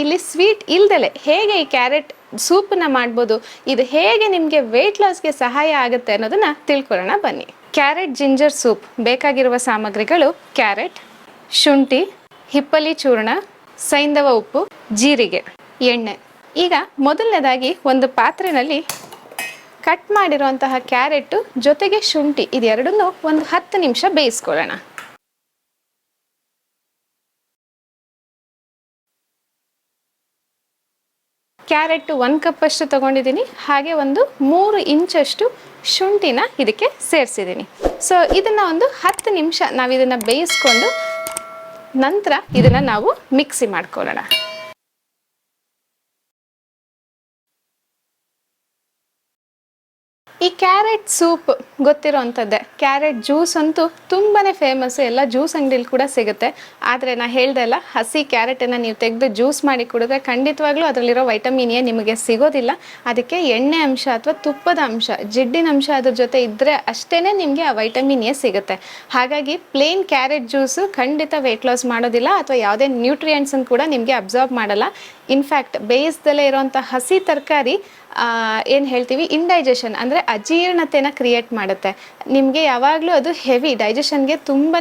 ಇಲ್ಲಿ ಸ್ವೀಟ್ ಇಲ್ದಲೆ ಹೇಗೆ ಈ ಕ್ಯಾರೆಟ್ ಸೂಪನ್ನ ಮಾಡ್ಬೋದು? ಇದು ಹೇಗೆ ನಿಮಗೆ ವೆಯ್ಟ್ ಲಾಸ್ಗೆ ಸಹಾಯ ಆಗುತ್ತೆ ಅನ್ನೋದನ್ನ ತಿಳ್ಕೊಳ್ಳೋಣ ಬನ್ನಿ. ಕ್ಯಾರೆಟ್ ಜಿಂಜರ್ ಸೂಪ್ ಬೇಕಾಗಿರುವ ಸಾಮಗ್ರಿಗಳು ಕ್ಯಾರೆಟ್ ಶುಂಠಿ, ಹಿಪ್ಪಲಿ ಚೂರ್ಣ ಸೈಂಧವ ಉಪ್ಪು, ಜೀರಿಗೆ, ಎಣ್ಣೆ. ಈಗ ಮೊದಲನೇದಾಗಿ ಒಂದು ಪಾತ್ರೆನಲ್ಲಿ ಕಟ್ ಮಾಡಿರುವಂತಹ ಕ್ಯಾರೆಟ್ ಜೊತೆಗೆ ಶುಂಠಿ ಇದೆರಡನ್ನೂ ಒಂದು ಹತ್ತು ನಿಮಿಷ ಬೇಯಿಸ್ಕೊಳ್ಳೋಣ. ಕ್ಯಾರೆಟ್ ಒಂದು ಕಪ್ಪಷ್ಟು ತೊಗೊಂಡಿದ್ದೀನಿ. ಹಾಗೆ ಒಂದು ಮೂರು ಇಂಚಷ್ಟು ಶುಂಠಿನ ಇದಕ್ಕೆ ಸೇರಿಸಿದ್ದೀನಿ. ಸೊ ಇದನ್ನು ಒಂದು ಹತ್ತು ನಿಮಿಷ ನಾವು ಇದನ್ನು ಬೇಯಿಸ್ಕೊಂಡು ನಂತರ ಇದನ್ನು ನಾವು ಮಿಕ್ಸಿ ಮಾಡ್ಕೊಳ್ಳೋಣ. ಈ ಕ್ಯಾರೆಟ್ ಸೂಪ್ ಗೊತ್ತಿರೋವಂಥದ್ದೇ ಕ್ಯಾರೆಟ್ ಜ್ಯೂಸ್ ಅಂತೂ ತುಂಬಾ ಫೇಮಸ್ ಎಲ್ಲ ಜ್ಯೂಸ್ ಅಂಗಡಿಲಿ ಕೂಡ ಸಿಗುತ್ತೆ. ಆದರೆ ನಾನು ಹೇಳ್ದೆ ಅಲ್ಲ, ಹಸಿ ಕ್ಯಾರೆಟನ್ನು ನೀವು ತೆಗೆದು ಜ್ಯೂಸ್ ಮಾಡಿ ಕುಡಿದ್ರೆ ಖಂಡಿತವಾಗ್ಲೂ ಅದರಲ್ಲಿರೋ ವೈಟಮಿನ್ ಎ ನಿಮಗೆ ಸಿಗೋದಿಲ್ಲ. ಅದಕ್ಕೆ ಎಣ್ಣೆ ಅಂಶ ಅಥವಾ ತುಪ್ಪದ ಅಂಶ, ಜಿಡ್ಡಿನ ಅಂಶ ಅದ್ರ ಜೊತೆ ಇದ್ದರೆ ಅಷ್ಟೇ ನಿಮಗೆ ಆ ವೈಟಮಿನ್ ಎ ಸಿಗುತ್ತೆ. ಹಾಗಾಗಿ ಪ್ಲೇನ್ ಕ್ಯಾರೆಟ್ ಜ್ಯೂಸು ಖಂಡಿತ ವೆಯ್ಟ್ ಲಾಸ್ ಮಾಡೋದಿಲ್ಲ ಅಥವಾ ಯಾವುದೇ ನ್ಯೂಟ್ರಿಯೆಂಟ್ಸನ್ನು ಕೂಡ ನಿಮಗೆ ಅಬ್ಸಾರ್ಬ್ ಮಾಡಲ್ಲ. ಇನ್ಫ್ಯಾಕ್ಟ್ ಬೇಯಿಸ್ದಲ್ಲೇ ಇರೋವಂಥ ಹಸಿ ತರಕಾರಿ ಏನು ಹೇಳ್ತೀವಿ? ಇಂಡೈಜೆಷನ್ ಅಂದರೆ ಅಜೀರ್ಣತೆನ ಕ್ರಿಯೇಟ್ ಮಾಡುತ್ತೆ. ನಿಮಗೆ ಯಾವಾಗಲೂ ಅದು ಹೆವಿ ಡೈಜೆಷನ್ಗೆ ತುಂಬಾ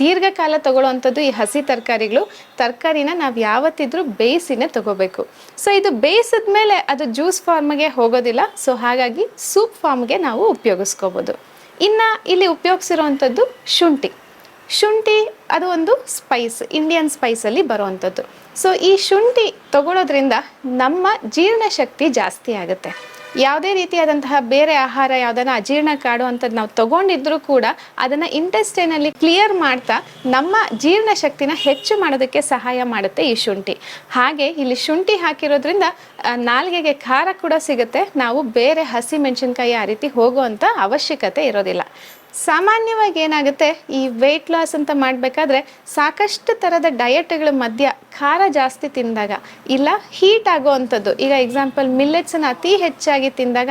ದೀರ್ಘಕಾಲ ತಗೊಳ್ಳೋವಂಥದ್ದು ಈ ಹಸಿ ತರಕಾರಿಗಳು. ತರಕಾರಿನ ನಾವು ಯಾವತ್ತಿದ್ರೂ ಬೇಯಿಸಿನೇ ತಗೋಬೇಕು. ಸೊ ಇದು ಬೇಯಿಸಿದ ಮೇಲೆ ಅದು ಜ್ಯೂಸ್ ಫಾರ್ಮ್ಗೆ ಹೋಗೋದಿಲ್ಲ. ಸೊ ಹಾಗಾಗಿ ಸೂಪ್ ಫಾರ್ಮ್ಗೆ ನಾವು ಉಪಯೋಗಿಸ್ಕೋಬೋದು. ಇನ್ನು ಇಲ್ಲಿ ಉಪಯೋಗಿಸಿರುವಂಥದ್ದು ಶುಂಠಿ. ಶುಂಠಿ, ಅದು ಒಂದು ಸ್ಪೈಸ್ ಇಂಡಿಯನ್ ಸ್ಪೈಸಲ್ಲಿ ಬರುವಂಥದ್ದು ಸೊ ಈ ಶುಂಠಿ ತಗೊಳ್ಳೋದ್ರಿಂದ ನಮ್ಮ ಜೀರ್ಣಶಕ್ತಿ ಜಾಸ್ತಿ ಆಗುತ್ತೆ. ಯಾವುದೇ ರೀತಿಯಾದಂತಹ ಬೇರೆ ಆಹಾರ ಯಾವುದನ್ನ ಅಜೀರ್ಣ ಕಾಡುವಂಥದ್ದು ನಾವು ತಗೊಂಡಿದ್ರೂ ಕೂಡ ಅದನ್ನು ಇಂಟೆಸ್ಟೈನಲ್ಲಿ ಕ್ಲಿಯರ್ ಮಾಡ್ತಾ ನಮ್ಮ ಜೀರ್ಣಶಕ್ತಿನ ಹೆಚ್ಚು ಮಾಡೋದಕ್ಕೆ ಸಹಾಯ ಮಾಡುತ್ತೆ ಈ ಶುಂಠಿ. ಹಾಗೆ ಇಲ್ಲಿ ಶುಂಠಿ ಹಾಕಿರೋದ್ರಿಂದ ನಾಲ್ಗೆಗೆ ಖಾರ ಕೂಡ ಸಿಗುತ್ತೆ. ನಾವು ಬೇರೆ ಹಸಿ ಮೆಣಸಿನ್ಕಾಯಿ ಆ ರೀತಿ ಹೋಗುವಂಥ ಅವಶ್ಯಕತೆ ಇರೋದಿಲ್ಲ. ಸಾಮಾನ್ಯವಾಗಿ ಏನಾಗುತ್ತೆ, ಈ ವೆಯ್ಟ್ ಲಾಸ್ ಅಂತ ಮಾಡಬೇಕಾದ್ರೆ ಸಾಕಷ್ಟು ಥರದ ಡಯಟ್ಗಳ ಮಧ್ಯ ಖಾರ ಜಾಸ್ತಿ ತಿಂದಾಗ ಇಲ್ಲ ಹೀಟ್ ಆಗುವಂಥದ್ದು. ಈಗ ಎಕ್ಸಾಂಪಲ್ ಮಿಲ್ಲೆಟ್ಸನ್ನು ಅತಿ ಹೆಚ್ಚಾಗಿ ತಿಂದಾಗ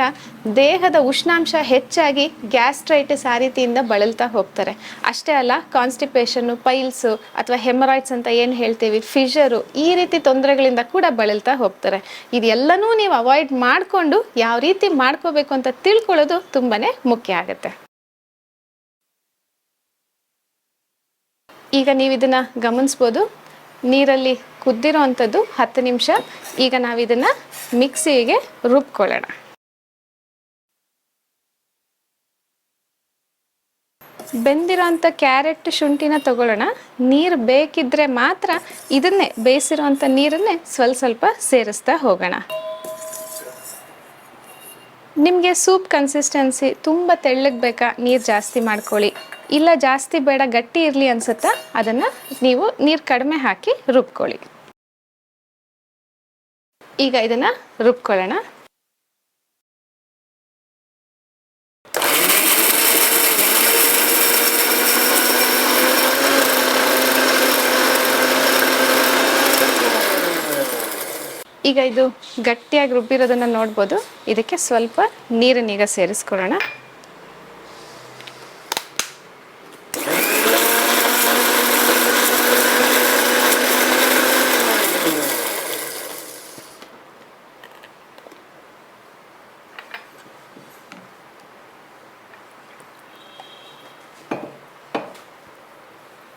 ದೇಹದ ಉಷ್ಣಾಂಶ ಹೆಚ್ಚಾಗಿ ಗ್ಯಾಸ್ಟ್ರೈಟಿಸ್ ಆ ರೀತಿಯಿಂದ ಬಳಲ್ತಾ ಹೋಗ್ತಾರೆ. ಅಷ್ಟೇ ಅಲ್ಲ ಕಾನ್ಸ್ಟಿಪೇಷನ್ನು ಪೈಲ್ಸು ಅಥವಾ ಹೆಮರಾಯ್ಡ್ಸ್ ಅಂತ ಏನು ಹೇಳ್ತೀವಿ ಫಿಷರು ಈ ರೀತಿ ತೊಂದರೆಗಳಿಂದ ಕೂಡ ಬಳಲ್ತಾ ಹೋಗ್ತಾರೆ. ಇದೆಲ್ಲನೂ ನೀವು ಅವಾಯ್ಡ್ ಮಾಡಿಕೊಂಡು ಯಾವ ರೀತಿ ಮಾಡ್ಕೋಬೇಕು ಅಂತ ತಿಳ್ಕೊಳ್ಳೋದು ತುಂಬಾ ಮುಖ್ಯ ಆಗುತ್ತೆ. ಈಗ ನೀವು ಇದನ್ನ ಗಮನಿಸ್ಬೋದು. ನೀರಲ್ಲಿ ಕುದ್ದಿರೋ ಅಂಥದ್ದು ಹತ್ತು ನಿಮಿಷ. ಈಗ ನಾವು ಇದನ್ನ ಮಿಕ್ಸಿಗೆ ರುಬ್ಕೊಳ್ಳೋಣ. ಬೆಂದಿರೋಂಥ ಕ್ಯಾರೆಟ್ ಶುಂಠಿನ ತಗೊಳ್ಳೋಣ. ನೀರು ಬೇಕಿದ್ರೆ ಮಾತ್ರ ಇದನ್ನೇ ಬೇಯಿಸಿರೋಂಥ ನೀರನ್ನೇ ಸ್ವಲ್ಪ ಸ್ವಲ್ಪ ಸೇರಿಸ್ತಾ ಹೋಗೋಣ. ನಿಮಗೆ ಸೂಪ್ ಕನ್ಸಿಸ್ಟೆನ್ಸಿ ತುಂಬ ತೆಳ್ಳಗೆ ಬೇಕಾ? ನೀರು ಜಾಸ್ತಿ ಮಾಡ್ಕೊಳ್ಳಿ. ಇಲ್ಲ ಜಾಸ್ತಿ ಬೇಡ, ಗಟ್ಟಿ ಇರಲಿ ಅನ್ಸುತ್ತಾ? ಅದನ್ನು ನೀವು ನೀರು ಕಡಿಮೆ ಹಾಕಿ ರುಬ್ಕೊಳ್ಳಿ. ಈಗ ಇದನ್ನು ರುಬ್ಕೊಳ್ಳೋಣ. ಈಗ ಇದು ಗಟ್ಟಿಯಾಗಿ ರುಬ್ಬಿರೋದನ್ನ ನೋಡ್ಬೋದು. ಇದಕ್ಕೆ ಸ್ವಲ್ಪ ನೀರನ್ನೀಗ ಸೇರಿಸ್ಕೊಳ್ಳೋಣ.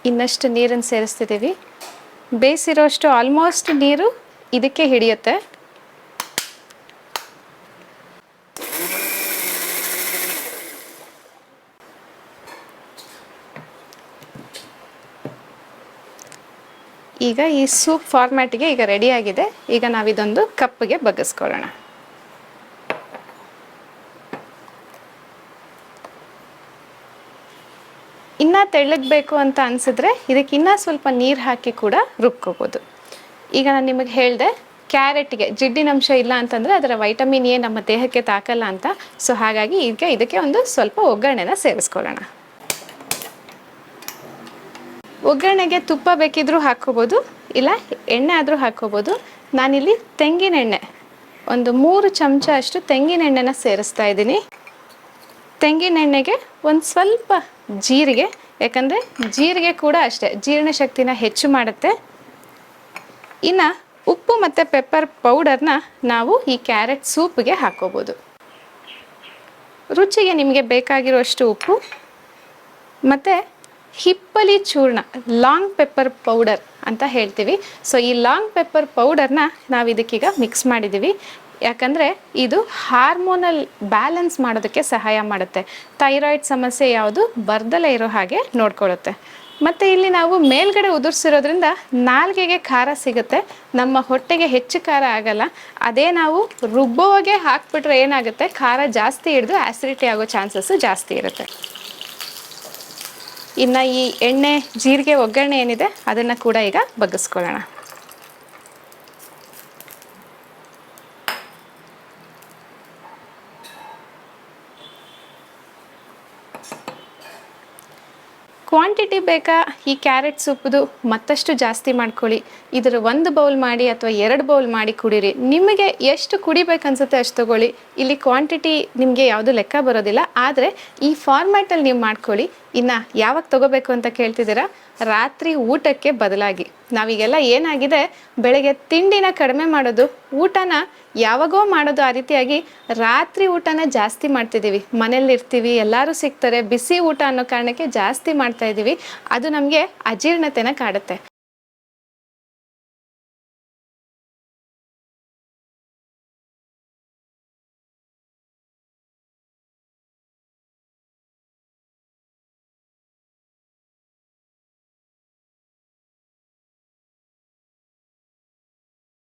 ಇನ್ನಷ್ಟು ನೀರನ್ನು ಸೇರಿಸ್ತಿದ್ದೀವಿ. ಬೇಯಿಸಿರೋಷ್ಟು ಆಲ್ಮೋಸ್ಟ್ ನೀರು ಇದಕ್ಕೆ ಹಿಡಿಯುತ್ತೆ. ಈಗ ಈ ಸೂಪ್ ಫಾರ್ಮ್ಯಾಟಿಗೆ ಈಗ ರೆಡಿ ಆಗಿದೆ. ಈಗ ನಾವಿದೊಂದು ಕಪ್ಪಿಗೆ ಬಗ್ಗಿಸ್ಕೊಳ್ಳೋಣ. ಇನ್ನೂ ತೆಳ್ಳಗ್ಬೇಕು ಅಂತ ಅನಿಸಿದ್ರೆ ಇದಕ್ಕೆ ಇನ್ನೂ ಸ್ವಲ್ಪ ನೀರು ಹಾಕಿ ಕೂಡ ರುಬ್ಕೋಬೋದು. ಈಗ ನಾನು ನಿಮಗೆ ಹೇಳಿದೆ, ಕ್ಯಾರೆಟ್ಗೆ ಜಿಡ್ಡಿನಂಶ ಇಲ್ಲ ಅಂತಂದರೆ ಅದರ ವೈಟಮಿನ್ ಎ ನಮ್ಮ ದೇಹಕ್ಕೆ ತಾಕಲ್ಲ ಅಂತ. ಸೊ ಹಾಗಾಗಿ ಈಗ ಇದಕ್ಕೆ ಒಂದು ಸ್ವಲ್ಪ ಒಗ್ಗರಣೆನ ಸೇರಿಸ್ಕೊಳ್ಳೋಣ. ಒಗ್ಗರಣೆಗೆ ತುಪ್ಪ ಬೇಕಿದ್ರೂ ಹಾಕ್ಕೋಬೋದು, ಇಲ್ಲ ಎಣ್ಣೆ ಆದರೂ ಹಾಕ್ಕೋಬೋದು. ನಾನಿಲ್ಲಿ ತೆಂಗಿನೆಣ್ಣೆ ಒಂದು ಮೂರು ಚಮಚ ಅಷ್ಟು ತೆಂಗಿನೆಣ್ಣೆನ ಸೇರಿಸ್ತಾ ಇದ್ದೀನಿ. ತೆಂಗಿನೆಣ್ಣೆಗೆ ಒಂದು ಸ್ವಲ್ಪ ಜೀರಿಗೆ, ಯಾಕಂದರೆ ಜೀರಿಗೆ ಕೂಡ ಅಷ್ಟೇ ಜೀರ್ಣಶಕ್ತಿನ ಹೆಚ್ಚು ಮಾಡುತ್ತೆ. ಇನ್ನು ಉಪ್ಪು ಮತ್ತು ಪೆಪ್ಪರ್ ಪೌಡರ್ನ ನಾವು ಈ ಕ್ಯಾರೆಟ್ ಸೂಪ್ಗೆ ಹಾಕೋಬೋದು. ರುಚಿಗೆ ನಿಮಗೆ ಬೇಕಾಗಿರುವಷ್ಟು ಉಪ್ಪು ಮತ್ತು ಹಿಪ್ಪಲಿ ಚೂರ್ಣ ಲಾಂಗ್ ಪೆಪ್ಪರ್ ಪೌಡರ್ ಅಂತ ಹೇಳ್ತೀವಿ. ಸೊ ಈ ಲಾಂಗ್ ಪೆಪ್ಪರ್ ಪೌಡರ್ನ ನಾವು ಇದಕ್ಕೀಗ ಮಿಕ್ಸ್ ಮಾಡಿದ್ದೀವಿ ಯಾಕಂದರೆ ಇದು ಹಾರ್ಮೋನಲ್ ಬ್ಯಾಲೆನ್ಸ್ ಮಾಡೋದಕ್ಕೆ ಸಹಾಯ ಮಾಡುತ್ತೆ. ಥೈರಾಯ್ಡ್ ಸಮಸ್ಯೆ ಯಾವುದು ಬರ್ದಲೇ ಇರೋ ಹಾಗೆ ನೋಡ್ಕೊಳ್ಳುತ್ತೆ ಮತ್ತು ಇಲ್ಲಿ ನಾವು ಮೇಲ್ಗಡೆ ಉದುರಿಸಿರೋದ್ರಿಂದ ನಾಲ್ಗೆಗೆ ಖಾರ ಸಿಗುತ್ತೆ. ನಮ್ಮ ಹೊಟ್ಟೆಗೆ ಹೆಚ್ಚು ಖಾರ ಆಗಲ್ಲ. ಅದೇ ನಾವು ರುಬ್ಬೋಗೆ ಹಾಕ್ಬಿಟ್ರೆ ಏನಾಗುತ್ತೆ? ಖಾರ ಜಾಸ್ತಿ ಹಿಡಿದು ಆ್ಯಸಿಡಿಟಿ ಆಗೋ ಚಾನ್ಸಸ್ಸು ಜಾಸ್ತಿ ಇರುತ್ತೆ. ಇನ್ನು ಈ ಎಣ್ಣೆ, ಜೀರಿಗೆ ಒಗ್ಗರಣೆ ಏನಿದೆ, ಅದನ್ನು ಕೂಡ ಈಗ ಬಗ್ಗಿಸ್ಕೊಳ್ಳೋಣ. ಕ್ವಾಂಟಿಟಿ ಬೇಕಾ? ಈ ಕ್ಯಾರೆಟ್ ಸೂಪ್ದು ಮತ್ತಷ್ಟು ಜಾಸ್ತಿ ಮಾಡ್ಕೊಳ್ಳಿ. ಇದರ ಒಂದು ಬೌಲ್ ಮಾಡಿ ಅಥವಾ ಎರಡು ಬೌಲ್ ಮಾಡಿ ಕುಡೀರಿ. ನಿಮಗೆ ಎಷ್ಟು ಕುಡಿಬೇಕನ್ಸುತ್ತೆ ಅಷ್ಟು ತಗೊಳ್ಳಿ. ಇಲ್ಲಿ ಕ್ವಾಂಟಿಟಿ ನಿಮಗೆ ಯಾವುದು ಲೆಕ್ಕ ಬರೋದಿಲ್ಲ. ಆದರೆ ಈ ಫಾರ್ಮ್ಯಾಟಲ್ಲಿ ನೀವು ಮಾಡ್ಕೊಳ್ಳಿ. ಇನ್ನು ಯಾವಾಗ ತಗೋಬೇಕು ಅಂತ ಕೇಳ್ತಿದ್ದೀರಾ? ರಾತ್ರಿ ಊಟಕ್ಕೆ ಬದಲಾಗಿ. ನಾವೀಗೆಲ್ಲ ಏನಾಗಿದೆ? ಬೆಳಗ್ಗೆ ತಿಂಡಿನ ಕಡಿಮೆ ಮಾಡೋದು, ಊಟನ ಯಾವಾಗೋ ಮಾಡೋದು ಆ ರೀತಿಯಾಗಿ ರಾತ್ರಿ ಊಟನ ಜಾಸ್ತಿ ಮಾಡ್ತಿದ್ದೀವಿ. ಮನೇಲಿ ಇರ್ತೀವಿ, ಎಲ್ಲರೂ ಸಿಗ್ತಾರೆ, ಬಿಸಿ ಊಟ ಅನ್ನೋ ಕಾರಣಕ್ಕೆ ಜಾಸ್ತಿ ಮಾಡ್ತಾ ಇದ್ದೀವಿ. ಅದು ನಮಗೆ ಅಜೀರ್ಣತೆನ ಕಾಡುತ್ತೆ.